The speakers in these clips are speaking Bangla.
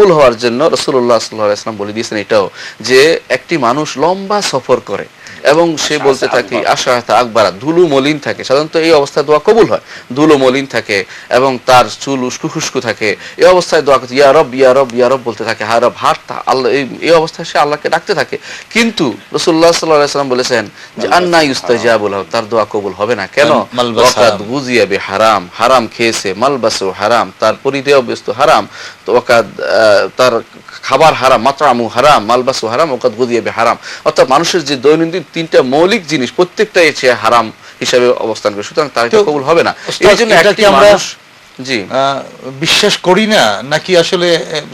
কবুল হওয়ার জন্য রসুল্লাহ সাল্লাহ ইসলাম বলে দিয়েছেন এটাও যে একটি মানুষ লম্বা সফর করে। এবং সে বলতে থাকে আশা আকবারা ধুলো মলিন থাকে। সাধারণত এই অবস্থায় দোয়া কবুল হয়। ধুলো মলিন থাকে এবং তার চুল উস্কু খুস্কু থাকে। এই অবস্থায় দোয়া করতে ইয়া রব ইয়া রব ইয়া রব বলতে থাকে হা রব হাট আল্লাহ এই- অবস্থায় সে আল্লাহকে ডাকতে থাকে। কিন্তু রসুল্লাহ সাল্লাহ সাল্লাম বলেছেন যে আন্না ইউস্তাজাবুল হক তার দোয়া কবুল হবে না। কেন? ওয়াকাদ হারাম। গুজিয়া বে হারাম হারাম খেয়েছে মালবাসু হারাম তার পরিদেয় বস্তু হারাম তো ওকাদ তার খাবার হারাম মাত্রামু হারাম মালবাসু হারাম ওকাদ গুজিয়া বে হারাম। অর্থাৎ মানুষের যে দৈনন্দিন তিনটা মৌলিক জিনিস প্রত্যেকটাই সে হারাম হিসাবে অবস্থান করে। সুতরাং তার কবুল হবে না। এই জন্য একটি আমরা- মানুষ বিশ্বাস করি না নাকি আসলে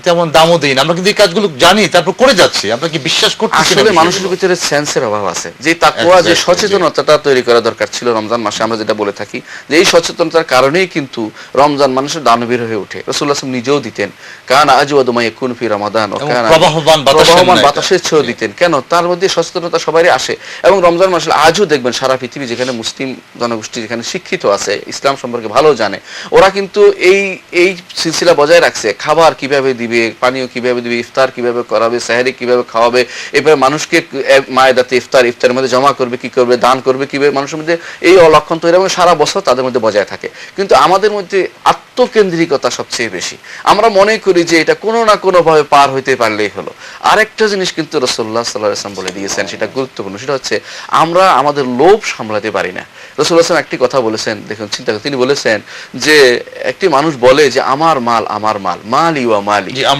তেমন দামও দেই না। আমরা কিন্তু এই কাজগুলো জানি তারপর করে যাচ্ছি। আমরা কি বিশ্বাস করতেছি না আসলে মানুষের ভিতরে সেন্সের অভাব আছে। যে তাকুয়া যে সচেতনতাটা তৈরি করা দরকার ছিল রমজান মাসে আমরা যেটা বলে থাকি যে এই সচেতনতার কারণেই কিন্তু রমজান মানুষের দানবীর হয়ে ওঠে। আসলাম নিজেও দিতেন কান আজওয়াদুমাই কুন ফি রমাদান ও কান প্রবাহমান বাতাসের ছেও দিতেন। কেন? তার মধ্যে সচেতনতা সবারই আসে। এবং রমজান মাসে আজও দেখবেন সারা পৃথিবী যেখানে মুসলিম জনগোষ্ঠী যেখানে শিক্ষিত আছে ইসলাম সম্পর্কে ভালো জানে ওরা কিন্তু এই এই সিলসিলা বজায় রাখছে। খাবার কীভাবে দিবে, পানীয় কীভাবে দিবে, ইফতার কীভাবে করাবে, সাহারি কীভাবে খাওয়াবে, এবার মানুষকে মায়েদাতে ইফতার, ইফতারের মধ্যে জমা করবে, কি করবে, দান করবে, কীভাবে মানুষের মধ্যে এই অলক্ষণ তৈরি এবং সারা বছর তাদের মধ্যে বজায় থাকে। কিন্তু আমাদের মধ্যে আত্মকেন্দ্রিকতা সবচেয়ে বেশি। আমরা মনে করি যে এটা কোনো না কোনো ভাবে পার হইতে পারলেই হলো। আরেকটা জিনিস কিন্তু রসোল্লা সাল্লাহ বলে দিয়েছেন, সেটা গুরুত্বপূর্ণ। সেটা হচ্ছে আমরা আমাদের লোভ সামলাতে পারি না। রসুল্লাহ আসলাম একটি কথা বলেছেন, দেখুন চিন্তা তিনি বলেছেন যে একটি মানুষ বলে যে, আমার মাল আমার মাল মাল ইউয়া মালি।